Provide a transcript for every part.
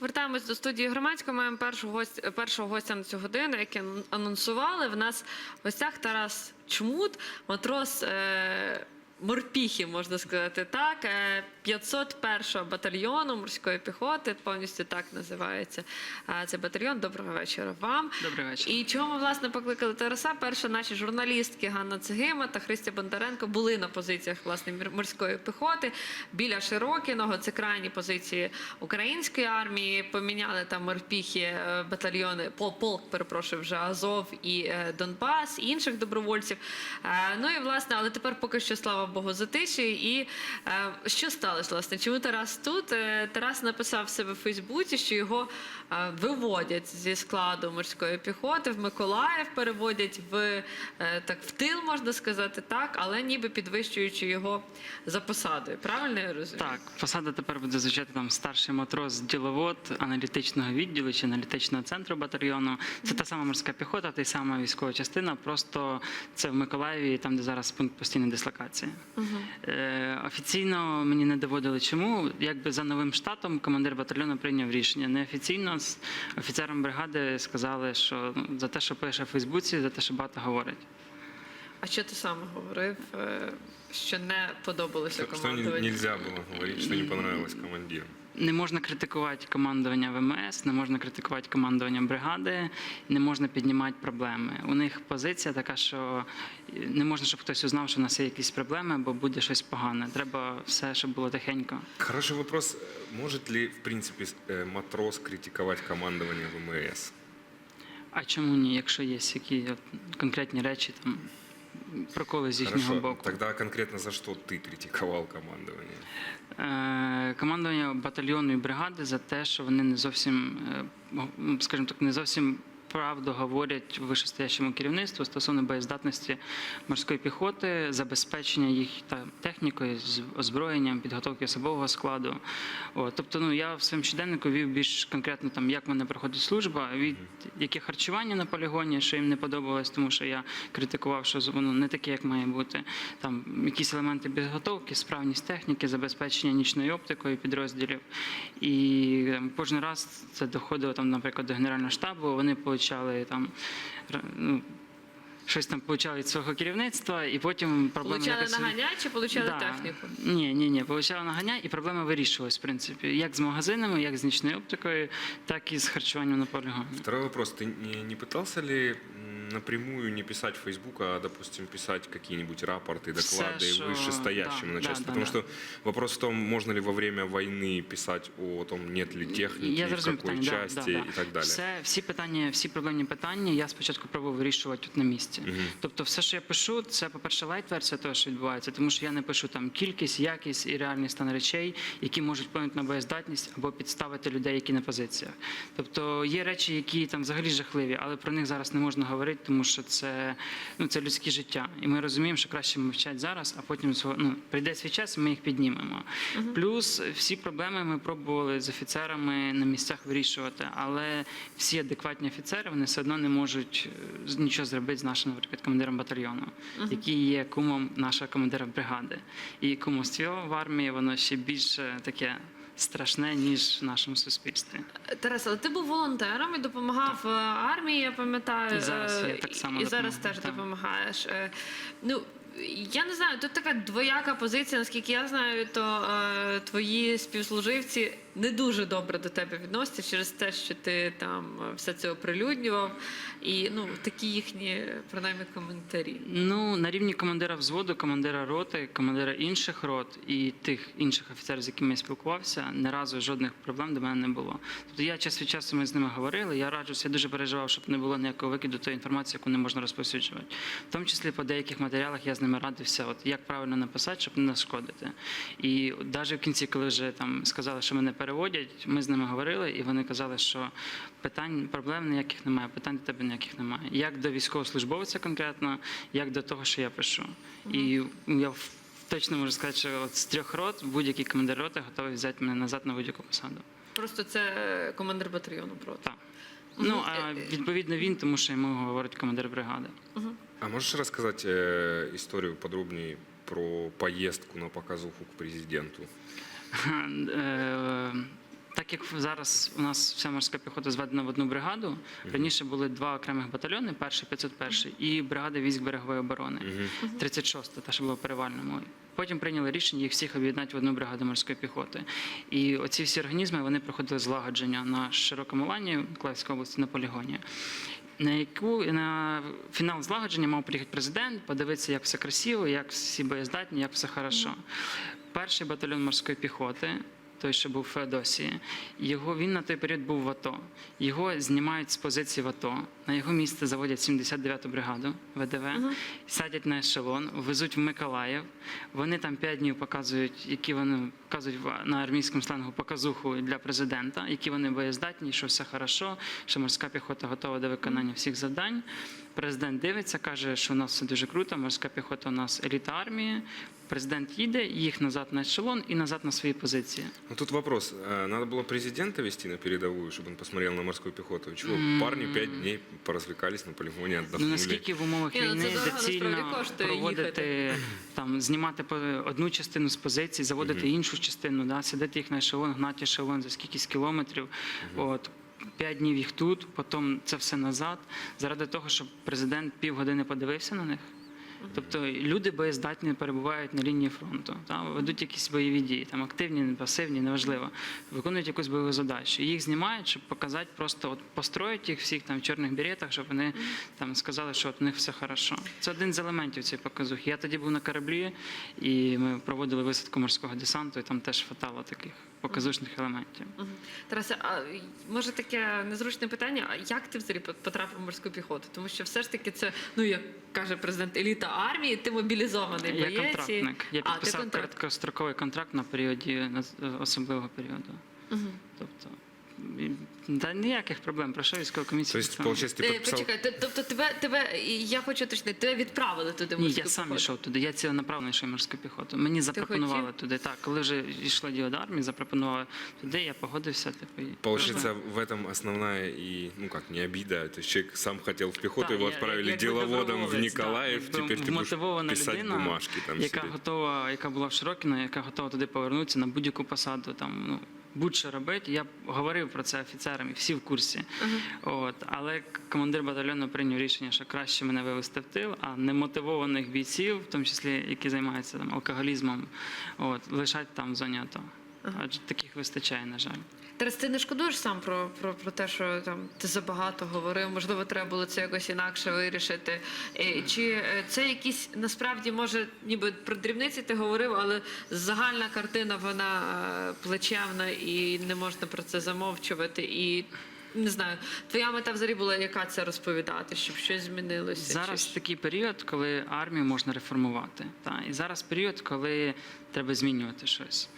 Вертаємось до студії громадської. Маємо першого гостя, першого гостя на цю годину, який анонсували. В нас в гостях Тарас Чмут, матрос е, морпіхи, можна сказати так. Е, 501-го батальйону морської піхоти, повністю так називається цей батальйон. Доброго вечора вам. Добрий вечір. І чого ми власне покликали Тараса? Перше, наші журналістки Ганна Цегима та Христя Бондаренко були на позиціях власне морської піхоти біля Широкіного. Це крайні позиції української армії. Поміняли там морпіхи е, батальйони, пол- полк, перепрошую, вже Азов і е, Донбас, і інших добровольців. Е, Ну і власне, але тепер поки що слава Богу затиші. І що сталося власне? Чому Тарас тут? Е, Тарас написав себе в Фейсбуці, що його е, виводять зі складу морської піхоти в Миколаїв, переводять в е, так в тил, можна сказати, так, але ніби підвищуючи його за посадою. Правильно я розумію? Так, посада тепер буде звучати там старший матрос діловод аналітичного відділу чи аналітичного центру батальйону. Це та сама морська піхота, та й сама військова частина. Просто це в Миколаєві, там де зараз пункт постійної дислокації. Е, офіційно мені не доводили чому. Якби за новим штатом командир батальйону прийняв рішення. Неофіційно з офіцером бригади сказали, що ну, за те, що пише в Фейсбуці, за те, що багато говорить. А що ти сам говорив, е, що не подобалося Что, что не- можна було говорити, що не подобалось командиру. Не можна критикувати командування ВМС, не можна критикувати командування бригади, не можна піднімати проблеми. У них позиція така, що не можна, щоб хтось узнав, що у нас є якісь проблеми, бо буде щось погане. Треба все, щоб було тихенько. Хороший вопрос. Может ли, в принципе, с- э, матрос критиковать командование ВМС? А чому ні, якщо є які конкретні речі, там проколи з їхнього Хорошо. боку? Тогда конкретно за что ты критиковал командование? Е, командування батальйону і бригади за те, що вони не зовсім, е, скажімо так, не зовсім правду говорять вищестоящому керівництву стосовно боєздатності морської піхоти, забезпечення їх та технікою, озброєнням, підготовки особового складу. От, тобто, ну я в своєму щоденнику вів більш конкретно там, як мене проходить служба, від яке харчування на полігоні, що їм не подобалось, тому що я критикував, що воно не таке, як має бути. Там якісь елементи підготовки, справність техніки, забезпечення нічною оптикою підрозділів. І там, кожен раз це доходило там, наприклад, до генерального штабу. Вони получали там. Ну, Щось там получали від свого керівництва, і потім проблема Получали якось- наганя чи получали Да. техніку? Ні, ні, ні, получали нагання, і проблема вирішувалась, в принципі, як з магазинами, як з нічною оптикою, так і з харчуванням на полігоні. Второй вопрос. Ты не, не пытался ли напрямую не писать в Facebook, а, допустим, писать какие-нибудь рапорты, Все, доклады что- вышестоящему да, начальству? да, Потому да, что вопрос в том, можно ли во время войны писать о том, нет ли техники, Я в зрозумів какой питання, да, части да, да. и так далее. Все, всі питання, всі проблемні питання я спочатку пробував вирішувати тут на місці. Тобто, все, що я пишу, це, по-перше, лайт-версія того, що відбувається, тому що я не пишу там кількість, якість і реальний стан речей, які можуть вплинути на боєздатність або підставити людей, які на позиціях. Тобто є речі, які там взагалі жахливі, але про них зараз не можна говорити, тому що це, ну, це людське життя. І ми розуміємо, що краще мовчать зараз, а потім ну, прийде свій час, і ми їх піднімемо. Плюс всі проблеми ми пробували з офіцерами на місцях вирішувати, але всі адекватні офіцери вони все одно не можуть е, нічого зробити з нашим, наприклад, командиром батальйону, який є кумом нашого командира бригади. І кумовство в армії воно ще більше таке страшне, ніж в нашому суспільстві. Тарас, але ти був волонтером і допомагав так. армії, я пам'ятаю. І зараз е, я так само і зараз допомагаю, теж так. допомагаєш. Е, Ну, я не знаю, тут така двояка позиція, наскільки я знаю, то е, твої співслуживці не дуже добре до тебе відносяться через те, що ти там е, все це оприлюднював. І ну, такі їхні, принаймні, коментарі. Ну, на рівні командира взводу, командира роти, командира інших рот і тих інших офіцерів, з якими я спілкувався, ні разу жодних проблем до мене не було. Тобто я час від часу ми з ними говорили. Я раджуся, я дуже переживав, щоб не було ніякого викиду тої інформації, яку не можна розповсюджувати. В тому числі по деяких матеріалах я з ними радився, от як правильно написати, щоб не нашкодити. І навіть в кінці, коли вже там сказали, що мене переводять, ми з ними говорили, і вони казали, що питань, проблем ніяких немає, питань до тебе ніяких немає. Як до військовослужбовця конкретно, як до того, що я пишу. І я точно можу сказати, що от з трьох рот будь-який командир роти готовий взяти мене назад на будь-яку посаду. Просто це е, командир батальйону проти. Так. Ну, а відповідно він, тому що йому говорить командир бригади. А можешь рассказать э, историю подробнее про поездку на показуху к президенту? Е, Так як зараз у нас вся морська піхота зведена в одну бригаду, раніше були два окремих батальйони: перший 501 і бригада військ берегової оборони, 36 та що була в перевальному. Потім прийняли рішення їх всіх об'єднати в одну бригаду морської піхоти. І оці всі організми вони проходили злагодження на широкому лані Миколаївської області на полігоні. На яку на фінал злагодження мав приїхати президент, подивитися, як все красиво, як всі боєздатні, як все хорошо. Перший батальйон морської піхоти, той, що був в Феодосії, його він на той період був в АТО. Його знімають з позиції в АТО. На його місце заводять 79-ту бригаду ВДВ, садять на ешелон, везуть в Миколаїв. Вони там 5 днів показують, які вони показують на армійському сленгу показуху для президента, які вони боєздатні, що все хорошо, що морська піхота готова до виконання всіх завдань. Президент дивиться, каже, що у нас все дуже круто, морська піхота у нас еліта армії. Президент їде, їх назад на ешелон і назад на свої позиції. Ну тут вопрос. А, Надо было президента вести на передовую, чтобы он посмотрел на морскую пехоту. Чего? Парни пять дней поразвлекались на полигоне, Ну наскільки в умовах ну, війни доцільно коштує проводити там, знімати по- одну частину з позицій, заводити іншу частину, да, сидити їх на ешелон, гнати ешелон за скількись кілометрів. От. П'ять днів їх тут, потім це все назад, заради того, щоб президент півгодини подивився на них. Тобто люди боєздатні перебувають на лінії фронту, та, ведуть якісь бойові дії, там активні, пасивні, неважливо, виконують якусь бойову задачу. Їх знімають, щоб показати, просто от построїть їх всіх там в чорних беретах, щоб вони там сказали, що от у них все хорошо. Це один з елементів цієї показухи. Я тоді був на кораблі, і ми проводили висадку морського десанту, і там теж хватало таких показушних елементів. Тарасе, а може таке незручне питання? А як ти взагалі потрапив в морську піхоту? Тому що все ж таки це, ну як каже президент, еліта армії, ти мобілізований Я боєць. Контрактник. Я А, ти підписав контракт. короткостроковий контракт на періоді особливого періоду. Угу. Тобто, і- та ніяких проблем. Пройшов військову комісію. То есть, так само. получается, ты Е, подписал... Почекай, ти- тобто тебе, тебе, і я хочу уточнити, тебе відправили туди в Ні, морську я сам піхоту? йшов туди. Я ціленаправно йшов в морську піхоту. Мені запропонували хотів? туди. Так, коли вже йшло діло до армії, запропонували туди, я погодився. Типу, і Получается, в этом основная и, ну как, не обида. То есть человек сам хотел в пехоту, Так, его я- отправили як деловодом в доброволець, Николаев. так, якби Теперь ты будешь вмотивована писать людина, бумажки там яка сидеть. готова, яка була в Широкіно, яка готова туди повернутися на будь-яку посаду, там ну будь-що робити. Я говорив про це офіцерам, і всі в курсі. От, але командир батальйону прийняв рішення, що краще мене вивести в тил, а немотивованих бійців, в тому числі які займаються там алкоголізмом, от лишать там в зоні АТО. Адже таких вистачає, на жаль. Тарас, ти не шкодуєш сам про, про, про те, що там ти забагато говорив, можливо, треба було це якось інакше вирішити. Е, Чи е, це якісь насправді може, ніби про дрібниці ти говорив, але загальна картина вона е, плечевна і не можна про це замовчувати. І не знаю, твоя мета взагалі була яка це розповідати, щоб щось змінилося? Зараз чи... такий період, коли армію можна реформувати. Та? І зараз період, коли треба змінювати щось.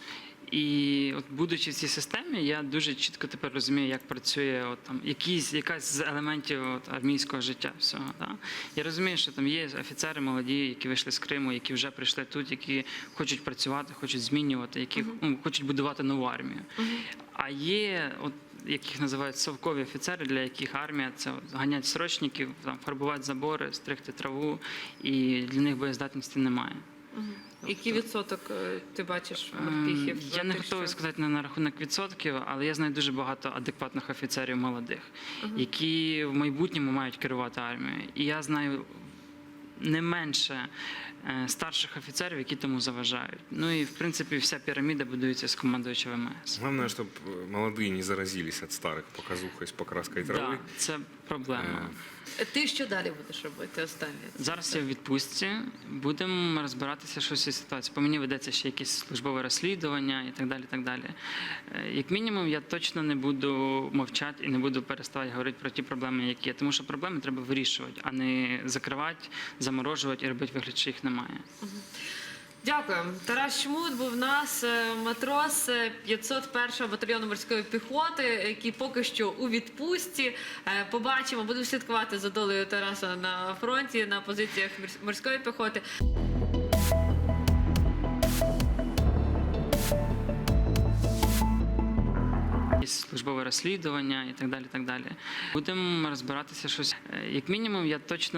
І от будучи в цій системі, я дуже чітко тепер розумію, як працює от, там, якісь, якась з елементів от, армійського життя всього. Та? Я розумію, що там є офіцери молоді, які вийшли з Криму, які вже прийшли тут, які хочуть працювати, хочуть змінювати, які ну, хочуть будувати нову армію. А є, от, яких називають совкові офіцери, для яких армія це ганять срочників, там, фарбувати забори, стригти траву, і для них боєздатності немає. Який відсоток е, ти бачиш морпіхів? Ем, Я не що- сказати на рахунок відсотків, але я знаю дуже багато адекватних офіцерів молодих, які в майбутньому мають керувати армією. І я знаю не менше старших офіцерів, які тому заважають. Ну і в принципі вся піраміда будується з командуючого ВМС. Главное, чтобы молодые не заразились от старых показухой с покраской травы. Так, це проблема. Е, Ти що далі будеш робити останнє? Зараз я в відпустці. Будемо розбиратися, що з цією ситуацією. По мені ведеться ще якесь службове розслідування і так далі. так далі. Е, Як мінімум, я точно не буду мовчати і не буду переставати говорити про ті проблеми, які є. Тому що проблеми треба вирішувати, а не закривати, заморожувати і робити вигляд, що їх немає. Дякую. Тарас Чмут був в нас е, матрос е, 501-го батальйону морської піхоти, який поки що у відпустці. Е, Побачимо, будемо слідкувати за долею Тараса на фронті на позиціях морської піхоти. Службове розслідування і так далі. так далі. Будемо розбиратися щось. Е, Як мінімум, я точно не